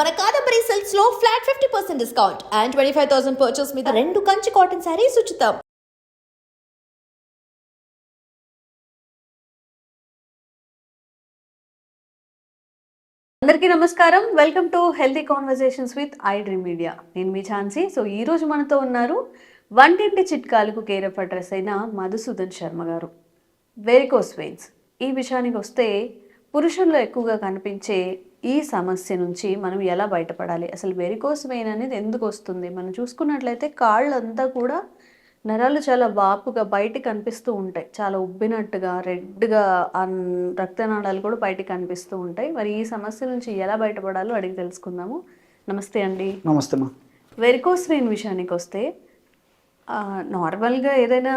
మన Kadambari సెల్స్లో flat fifty percent discount and twenty five thousand purchase మీద రెండు కంచి కాటన్ శారీస్ ఉచితం. అందరికీ నమస్కారం. Welcome to healthy conversations with iDream Media నేను మీ ఛాన్సీ సో ఈ రోజు మనతో ఉన్నారు వంటింటి చిట్కాలకు కేరఫ్ అడ్రస్ అయిన మధుసూదన్ శర్మ గారు. వెరికోస్ వెయిన్స్ ఈ విషయానికి వస్తే పురుషుల్లో ఎక్కువగా కనిపించే ఈ సమస్య నుంచి మనం ఎలా బయటపడాలి? అసలు వెరికోస్ వెయిన్ అనేది ఎందుకు వస్తుంది? మనం చూసుకున్నట్లయితే కాళ్ళంతా కూడా నరాలు చాలా వాపుగా బయటికి కనిపిస్తూ ఉంటాయి. చాలా ఉబ్బినట్టుగా రెడ్గా రక్తనాళాలు కూడా బయటికి కనిపిస్తూ ఉంటాయి. మరి ఈ సమస్య నుంచి ఎలా బయటపడాలో అడిగి తెలుసుకుందాము. నమస్తే అండి. నమస్తే మా. వెరికోస్ వెయిన్ విషయానికి వస్తే నార్మల్గా ఏదైనా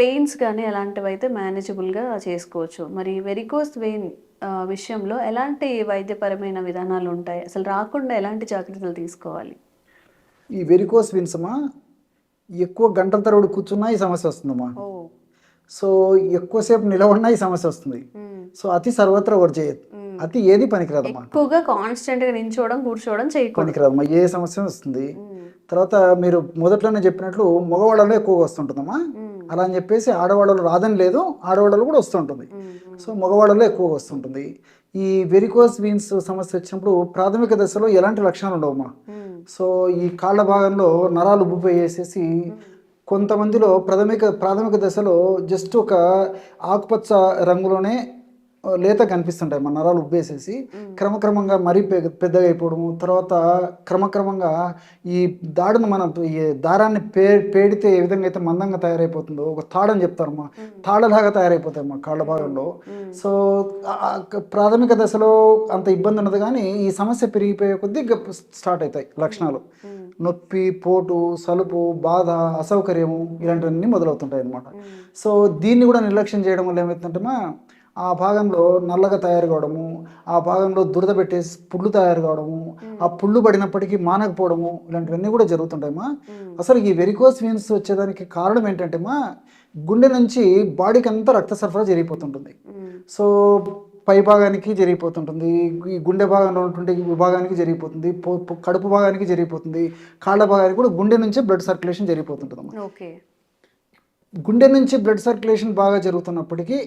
పెయిన్స్ కానీ అలాంటివి అయితే మేనేజబుల్గా చేసుకోవచ్చు. మరి వెరికోస్ వెయిన్ విషయంలో ఎలాంటి వైద్యపరమైన విధానాలు ఉంటాయి? అసలు రాకుండా ఎలాంటి జాగ్రత్తలు తీసుకోవాలి? ఈ వెరికోస్ విన్సమా? ఎక్కువ గంటల తరబడి కూర్చున్నా ఈ సమస్య వస్తుందమ్మా. సో ఎక్కువసేపు నిలబడినా ఈ సమస్య వస్తుంది. సో అతి సర్వత్రా వర్క్ చేయదు అతి ఏది పనికిరాదమ్మా. ఎక్కువగా కాన్స్టెంట్గా నించోవడం కూర్చోవడం చేయకూడదు. పనికిరాదమ్మా. ఏ సమస్య వస్తుంది? తర్వాత మీరు మొదట్లోనే చెప్పినట్లు మగవాళ్ళలో ఎక్కువగా వస్తుంటుందమ్మా. అలా అని చెప్పేసి ఆడవాళ్ళలో రాదని లేదు ఆడవాళ్ళలో కూడా వస్తుంటుంది సో మగవాళ్ళలో ఎక్కువగా వస్తుంటుంది ఈ వెరికోస్ వీన్స్ సమస్య వచ్చినప్పుడు ప్రాథమిక దశలో ఎలాంటి లక్షణాలు ఉండవమ్మా? సో ఈ కాళ్ళ భాగంలో నరాలు ఉబ్బిపోయేసేసి కొంతమందిలో ప్రాథమిక ప్రాథమిక దశలో జస్ట్ ఒక ఆకుపచ్చ రంగులోనే లేత కనిపిస్తుంటాయి. మన నరాలు ఉబ్బేసేసి క్రమక్రమంగా మరీ పెద్దగా అయిపోవడము తర్వాత క్రమక్రమంగా ఈ దాడును మనం ఈ దారాన్ని పే పేడితే ఏ విధంగా అయితే మందంగా తయారైపోతుందో ఒక తాడని చెప్తారమ్మా తాడలాగా తయారైపోతాయి మా కాళ్ళ భాగంలో. సో ప్రాథమిక దశలో అంత ఇబ్బంది ఉండదు కానీ ఈ సమస్య పెరిగిపోయే కొద్దీ స్టార్ట్ అవుతాయి లక్షణాలు. నొప్పి పోటు సలుపు బాధ అసౌకర్యము ఇలాంటివన్నీ మొదలవుతుంటాయి అన్నమాట సో దీన్ని కూడా నిర్లక్ష్యం చేయడం వల్ల ఏమవుతుందంటే మా ఆ భాగంలో నల్లగా తయారు కావడము ఆ భాగంలో దురద పెట్టేసి పుళ్ళు తయారు కావడము ఆ పుళ్ళు పడినప్పటికీ మానకపోవడము ఇలాంటివన్నీ కూడా జరుగుతుంటాయమ్మా. అసలు ఈ వెరికోస్ వీన్స్ వచ్చేదానికి కారణం ఏంటంటే మా గుండె నుంచి బాడీకి అంతా రక్త సరఫరా జరిగిపోతుంటుంది. సో పై భాగానికి జరిగిపోతుంటుంది ఈ గుండె భాగంలో ఉన్నటువంటి విభాగానికి జరిగిపోతుంది కడుపు భాగానికి జరిగిపోతుంది కాళ్ళ భాగానికి కూడా గుండె నుంచే బ్లడ్ సర్క్యులేషన్ జరిగిపోతుంటుంది ఓకే. గుండె నుంచి బ్లడ్ సర్క్యులేషన్ బాగా జరుగుతున్నప్పటికీ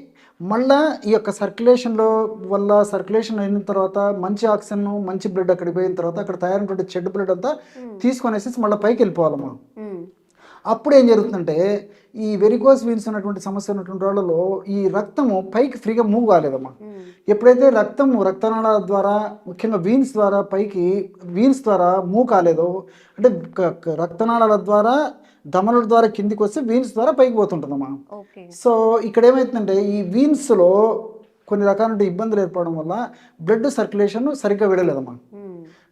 మళ్ళా ఈ యొక్క సర్క్యులేషన్లో వల్ల సర్క్యులేషన్ అయిన తర్వాత మంచి ఆక్సిజన్ మంచి బ్లడ్ అక్కడికి పోయిన తర్వాత అక్కడ తయారైనటువంటి చెడ్డ బ్లడ్ అంతా తీసుకొనేసి మళ్ళీ పైకి వెళ్ళిపోవాలమ్మా. అప్పుడు ఏం జరుగుతుందంటే ఈ వెరికోస్ వీన్స్ ఉన్నటువంటి సమస్య ఉన్నటువంటి వాళ్ళలో ఈ రక్తము పైకి ఫ్రీగా మూవ్ కాలేదమ్మా. ఎప్పుడైతే రక్తము రక్తనాళాల ద్వారా ముఖ్యంగా వీన్స్ ద్వారా పైకి వీన్స్ ద్వారా మూవ్ కాలేదో అంటే రక్తనాళాల ద్వారా దమనుల ద్వారా కిందికి వస్తే వీన్స్ ద్వారా పైకి పోతుంటుందమ్మా. సో ఇక్కడ ఏమవుతుందంటే ఈ వీన్స్లో కొన్ని రకాల ఇబ్బందులు ఏర్పడడం వల్ల బ్లడ్ సర్క్యులేషన్ సరిగ్గా వెళ్ళలేదమ్మా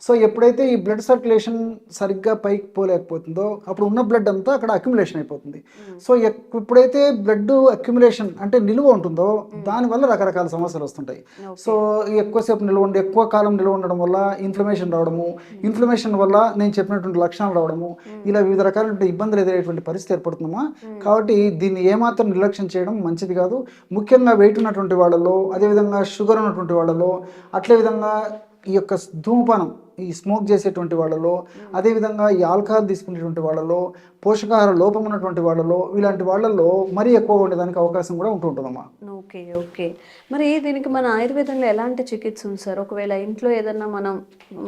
సో ఎప్పుడైతే ఈ బ్లడ్ సర్క్యులేషన్ సరిగ్గా పైకి పోలేకపోతుందో అప్పుడు ఉన్న బ్లడ్ అంతా అక్కడ అక్యుములేషన్ అయిపోతుంది. సో ఎక్- ఎప్పుడైతే బ్లడ్ అక్యుములేషన్ అంటే నిలువ ఉంటుందో దానివల్ల రకరకాల సమస్యలు వస్తుంటాయి. సో ఎక్కువసేపు నిల్వ ఉండి ఎక్కువ కాలం నిల్వ ఉండడం వల్ల ఇన్ఫ్లమేషన్ రావడము ఇన్ఫ్లమేషన్ వల్ల నేను చెప్పినటువంటి లక్షణాలు రావడము ఇలా వివిధ రకాలైన ఇబ్బందులు ఎదురయ్యేటువంటి పరిస్థితి ఏర్పడుతుందమ్మా. కాబట్టి దీన్ని ఏమాత్రం నిర్లక్ష్యం చేయడం మంచిది కాదు. ముఖ్యంగా వెయిట్ ఉన్నటువంటి వాళ్ళలో అదేవిధంగా షుగర్ ఉన్నటువంటి వాళ్ళలో అట్లే విధంగా ఈ యొక్క ధూమపానం ఈ స్మోక్ చేసేటువంటి వాళ్ళలో అదేవిధంగా ఈ ఆల్కహాల్ తీసుకునేటువంటి వాళ్ళలో పోషకాహార లోపం ఉన్నటువంటి వాళ్ళలో ఇలాంటి వాళ్ళల్లో మరీ ఎక్కువ ఉండేదానికి అవకాశం కూడా ఉంటూ ఉంటుందమ్మా. Okay okay. మరి దీనికి మన ఆయుర్వేదంలో ఎలాంటి చికిత్స ఉంది సార్? ఒకవేళ ఇంట్లో ఏదన్నా మనం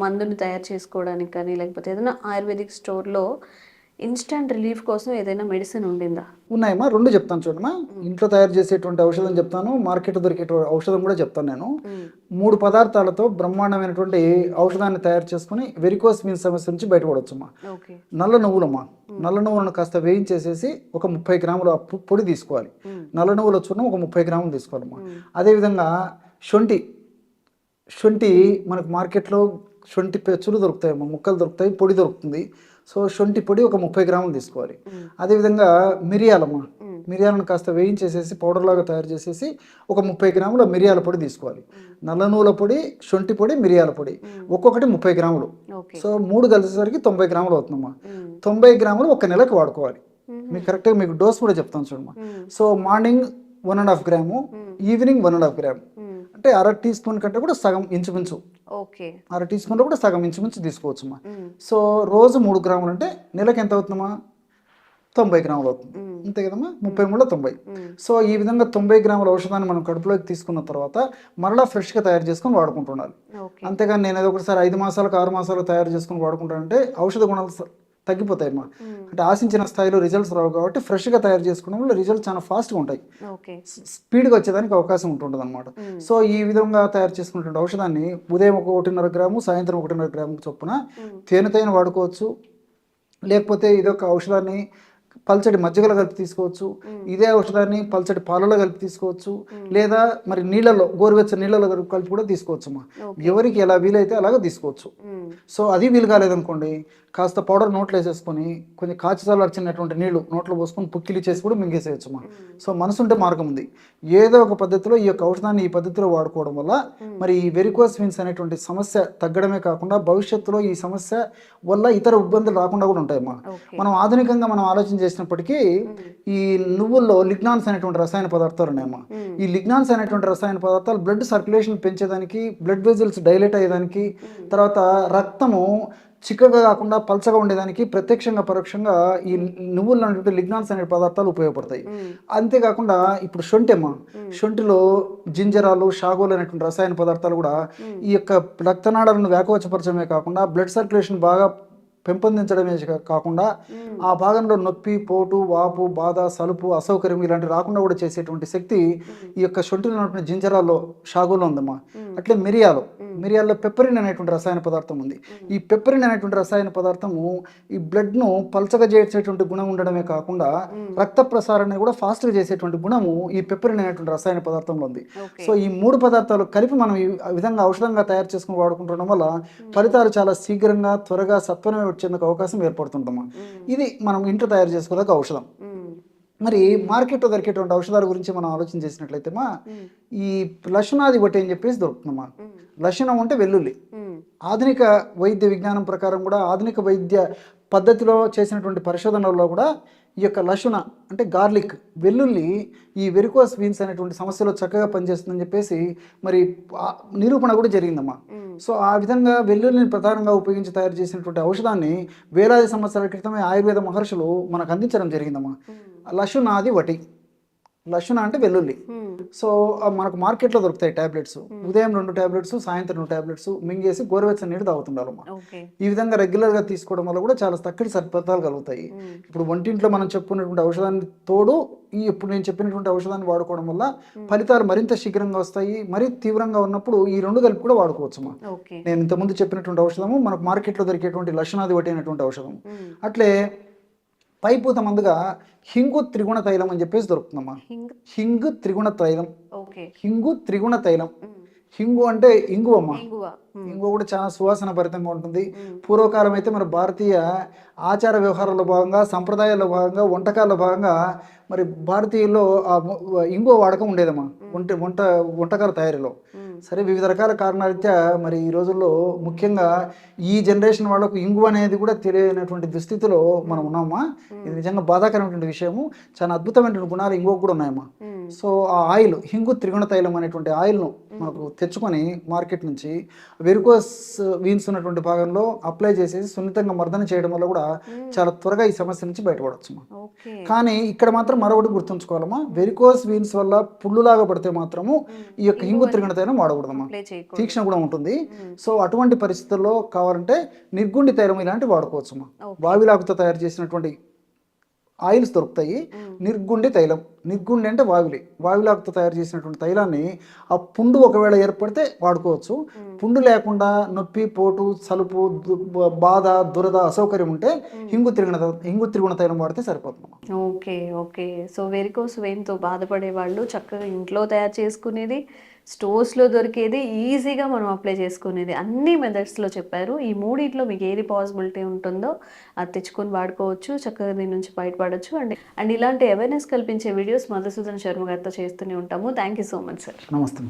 మందుని తయారు చేసుకోవడానికి కానీ లేకపోతే ఏదైనా ఆయుర్వేదిక్ స్టోర్లో ఇన్స్టంట్ రిలీఫ్ కోసం ఏదైనా మెడిసిన్ ఉండిందా? ఉన్నాయమ్మా రెండు చెప్తాను చూడమ్మా. ఇంట్లో తయారు చేసేటువంటి ఔషధం చెప్తాను మార్కెట్ దొరికే ఔషధం కూడా చెప్తాను నేను. మూడు పదార్థాలతో బ్రహ్మాండమైనటువంటి ఔషధాన్ని తయారు చేసుకుని వెరికోస్ మీన్ సమస్య నుంచి బయటపడవచ్చమ్మా నల్ల నువ్వులమ్మా. నల్ల నువ్వులను కాస్త వేయించేసేసి ఒక ముప్పై గ్రాముల పొడి తీసుకోవాలి. నల్ల నువ్వుల చూర్ణం ఒక ముప్పై గ్రాములు తీసుకోవాలమ్మా. అదేవిధంగా శొంఠి. శొంఠి మనకు మార్కెట్లో శొంఠి పెచ్చులు దొరుకుతాయమ్మా ముక్కలు దొరుకుతాయి పొడి దొరుకుతుంది. సో శొంఠి పొడి ఒక ముప్పై గ్రాములు తీసుకోవాలి. అదేవిధంగా మిరియాలమ్మా మిరియాలను కాస్త వేయించేసేసి పౌడర్ లాగా తయారు చేసేసి ఒక ముప్పై గ్రాముల మిరియాల పొడి తీసుకోవాలి. నల్ల నువ్వుల పొడి శొంఠి పొడి మిరియాల పొడి. ఒక్కొక్కటి ముప్పై గ్రాములు. సో మూడు కలిసేసరికి తొంభై గ్రాములు అవుతుందమ్మా తొంభై గ్రాములు ఒక నెలకు వాడుకోవాలి. మీకు కరెక్ట్గా మీకు డోస్ కూడా చెప్తాను చూడమ్మా. So morning one and half gram evening one and half gram. అంటే అర టీ స్పూన్ కంటే కూడా సగం ఇంచుమించు. అర టీ స్పూన్లో కూడా సగం ఇంచుమించు తీసుకోవచ్చమ్మా. సో రోజు మూడు గ్రాములు అంటే నెలకి ఎంత అవుతుందమ్మా? తొంభై గ్రాములు అవుతుంది. అంతే కదమ్మా? ముప్పై మూడులో తొంభై. సో ఈ విధంగా తొంభై గ్రాముల ఔషధాన్ని మనం కడుపులోకి తీసుకున్న తర్వాత మరలా ఫ్రెష్గా తయారు చేసుకొని ఓకే. అంతేగాని నేను ఏదో ఒకసారి ఐదు మాసాలకు ఆరు మాసాలకు తయారు చేసుకొని వాడుకుంటానంటే ఔషధ గుణాలు తగ్గిపోతాయమ్మా అంటే ఆశించిన స్థాయిలో రిజల్ట్స్ రావు కాబట్టి ఫ్రెష్గా తయారు చేసుకోవడం వల్ల రిజల్ట్స్ చాలా ఫాస్ట్గా ఉంటాయి. స్పీడ్గా వచ్చేదానికి అవకాశం ఉంటుంటుంది అనమాట సో ఈ విధంగా తయారు చేసుకున్నటువంటి ఔషధాన్ని ఉదయం ఒక ఒకటిన్నర గ్రాము సాయంత్రం ఒకటిన్నర గ్రాము చొప్పున తేనెతైన వాడుకోవచ్చు. లేకపోతే ఇదొక ఔషధాన్ని పల్చటి మజ్జిగలో కలిపి తీసుకోవచ్చు. ఇదే ఔషధాన్ని పల్చటి పాలలో కలిపి తీసుకోవచ్చు. లేదా మరి నీళ్ళలో గోరువెచ్చని నీళ్ళలో కలిపి కూడా తీసుకోవచ్చు అమ్మా ఎవరికి ఎలా వీలైతే అలాగ తీసుకోవచ్చు. సో అది వీలు కాలేదనుకోండి కాస్త పౌడర్ నోట్లో వేసేసుకొని కొంచెం కాచి చల్లార్చినటువంటి నీళ్ళు నోట్లో పోసుకొని పుక్కిలి చేసి కూడా మింగేసేయచ్చు అమ్మా సో మనసు ఉంటే మార్గం ఉంది ఏదో ఒక పద్ధతిలో ఈ యొక్క ఔషధాన్ని ఈ పద్ధతిలో వాడుకోవడం వల్ల మరి ఈ వెరికోస్ విన్స్ అనేటువంటి సమస్య తగ్గడమే కాకుండా భవిష్యత్తులో ఈ సమస్య వల్ల ఇతర ఇబ్బందులు రాకుండా కూడా ఉంటాయమ్మా. మనం ఆధునికంగా మనం ఆలోచన చేసినప్పటికీ ఈ నువ్వుల్లో లిగ్నాన్స్ అనేటువంటి రసాయన పదార్థాలు ఉన్నాయమ్మా. ఈ లిగ్నాన్స్ అనేటువంటి రసాయన పదార్థాలు బ్లడ్ సర్క్యులేషన్ పెంచేదానికి బ్లడ్ వెజల్స్ డైలేట్ అయ్యేదానికి తర్వాత రక్తము చిక్కగా కాకుండా పల్చగా ఉండేదానికి ప్రత్యక్షంగా పరోక్షంగా ఈ నువ్వుల్లో ఉన్నటువంటి లిగ్నాన్స్ అనే పదార్థాలు ఉపయోగపడతాయి. అంతేకాకుండా ఇప్పుడు శొంఠి అమ్మా శొంఠిలో జింజరాలు షాగోలు అనేటువంటి రసాయన పదార్థాలు కూడా ఈ యొక్క రక్తనాళాలను వ్యాకోచపరచడమే కాకుండా బ్లడ్ సర్క్యులేషన్ బాగా పెంపొందించడమే కాకుండా ఆ భాగంలో నొప్పి పోటు వాపు బాధ సలుపు అసౌకర్యం ఇలాంటివి రాకుండా కూడా చేసేటువంటి శక్తి ఈ యొక్క శొంఠిలో ఉన్నటువంటి జింజరాల్లో షాగోలో ఉందమ్మా. అట్లే మిరియాలు. మిరియాల్లో పెప్పరిన్ అనేటువంటి రసాయన పదార్థం ఉంది. ఈ పెప్పరిన్ అనేటువంటి రసాయన పదార్థము ఈ బ్లడ్ను పల్చగా చేసేటువంటి గుణం ఉండడమే కాకుండా రక్త ప్రసారాన్ని కూడా ఫాస్ట్గా చేసేటువంటి గుణము ఈ పెప్పరిన్ అనేటువంటి రసాయన పదార్థంలో ఉంది. సో ఈ మూడు పదార్థాలు కలిపి మనం ఈ విధంగా ఔషధంగా తయారు చేసుకుని వాడుకుంటుండడం వల్ల ఫలితాలు చాలా శీఘ్రంగా త్వరగా సత్వరమే వచ్చేందుకు అవకాశం ఏర్పడుతుందమ్మా ఇది మనం ఇంట్లో తయారు చేసుకోదగ్గ ఔషధం మరి మార్కెట్లో దొరికేటువంటి ఔషధాల గురించి మనం ఆలోచన చేసినట్లయితే మా ఈ లక్షణాది బట్టి అని చెప్పేసి దొరుకుతుందమ్మా లక్షణం అంటే వెల్లుల్లి. ఆధునిక వైద్య విజ్ఞానం ప్రకారం కూడా ఆధునిక వైద్య పద్ధతిలో చేసినటువంటి పరిశోధనల్లో కూడా ఈ యొక్క లశున అంటే గార్లిక్ వెల్లుల్లి ఈ వెరికోస్ వీన్స్ అనేటువంటి సమస్యలో చక్కగా పనిచేస్తుందని చెప్పేసి మరి నిరూపణ కూడా జరిగిందమ్మా. సో ఆ విధంగా వెల్లుల్లిని ప్రధానంగా ఉపయోగించి తయారు చేసినటువంటి ఔషధాన్ని వేలాది సంవత్సరాల క్రితమే ఆయుర్వేద మహర్షులు మనకు అందించడం జరిగిందమ్మా. లశునాది వటి. లశున అంటే వెల్లుల్లి. సో మనకు మార్కెట్లో దొరుకుతాయి టాబ్లెట్స్. ఉదయం రెండు టాబ్లెట్స్ సాయంత్రం రెండు టాబ్లెట్స్ మింగేసి గోరువెచ్చని నీళ్ళు తాగుతుండాలమ్మా ఓకే. ఈ విధంగా రెగ్యులర్గా తీసుకోవడం వల్ల కూడా చాలా చక్కటి సత్ఫలితాలు కలుగుతాయి. ఇప్పుడు వంటింట్లో మనం చెప్పుకున్నటువంటి ఔషధాన్ని తోడు ఈ ఇప్పుడు నేను చెప్పినటువంటి ఔషధాన్ని వాడుకోవడం వల్ల ఫలితాలు మరింత శీఘ్రంగా వస్తాయి మరీ తీవ్రంగా ఉన్నప్పుడు ఈ రెండు కలిపి కూడా వాడుకోవచ్చమ్మా నేను ఇంతకుముందు చెప్పినటువంటి ఔషధము మనకు మార్కెట్లో దొరికేటువంటి లక్షణాది పట్టినటువంటి ఔషధం అట్లే పైపూత మందుగా హింగు త్రిగుణ తైలం అని చెప్పేసి దొరుకుతుందమ్మా. హింగ్? త్రిగుణ తైలం. హింగు త్రిగుణ తైలం. హింగు అంటే ఇంగువమ్మ. హింగువ ఇంగువ కూడా చాలా సువాసన భరితంగా ఉంటుంది. పూర్వకాలం అయితే మన భారతీయ ఆచార వ్యవహారాల్లో భాగంగా సంప్రదాయాల్లో భాగంగా వంటకాల్లో భాగంగా మరి భారతీయుల్లో ఇంగువ వాడకం ఉండేదమ్మా. వంట వంట వంటకాల తయారీలో. సరే వివిధ రకాల కారణారీత్యా మరి ఈ రోజుల్లో ముఖ్యంగా ఈ జనరేషన్ వాళ్ళకు ఇంగు అనేది కూడా తెలియనటువంటి దుస్థితిలో మనం ఉన్నామా? ఇది నిజంగా బాధాకరమైనటువంటి విషయము. చాలా అద్భుతమైనటువంటి గుణాలు ఇంగువ కూడా ఉన్నాయమ్మా. సో ఆ ఆయిల్ హింగు త్రిగుణ తైలం అనేటువంటి ఆయిల్ను మనకు తెచ్చుకొని మార్కెట్ నుంచి వెరికోస్ వీన్స్ ఉన్నటువంటి భాగంలో అప్లై చేసేసి సున్నితంగా మర్దన చేయడం వల్ల కూడా చాలా త్వరగా ఈ సమస్య నుంచి బయటపడవచ్చు కానీ ఇక్కడ మాత్రం మరొకటి గుర్తుంచుకోవాలమ్మా. వెరికోస్ వీన్స్ వల్ల పుళ్ళులాగా పడితే మాత్రము ఈ యొక్క హింగు త్రిగుణ తైలం వాడకూడదమ్మా. తీక్షణ కూడా ఉంటుంది. సో అటువంటి పరిస్థితుల్లో కావాలంటే నిర్గుండి తైలం ఇలాంటివి వాడుకోవచ్చు వావిలాకుతో తయారు చేసినటువంటి ఆయిల్స్ దొరుకుతాయి. నిర్గుండి తైలం. నిర్గుండి అంటే వావిలి వావిలాకుతో తయారు చేసినటువంటి తైలాన్ని ఆ పుండు ఒకవేళ ఏర్పడితే వాడుకోవచ్చు. పుండు లేకుండా నొప్పి పోటు సలుపు బాధ దురద అసౌకర్యం ఉంటే హింగు తిరిగిన హింగు తిరుగుణ తైలం వాడితే సరిపోతుంది ఓకే ఓకే. సో వెరికోస్ వెయిన్తో బాధపడే వాళ్ళు చక్కగా ఇంట్లో తయారు చేసుకునేది స్టోర్స్లో దొరికేది ఈజీగా మనం అప్లై చేసుకునేది. అన్ని మెథడ్స్లో చెప్పారు. ఈ మూడిట్లో మీకు ఏది పాసిబిలిటీ ఉంటుందో అది తెచ్చుకొని వాడుకోవచ్చు. చక్కగా దీని నుంచి బయటపడవచ్చు అండ్ అండ్ ఇలాంటి అవేర్నెస్ కల్పించే వీడియోస్ మధుసూదన్ శర్మ గారితో చేస్తూనే ఉంటాము. Thank you so much sir నమస్తే.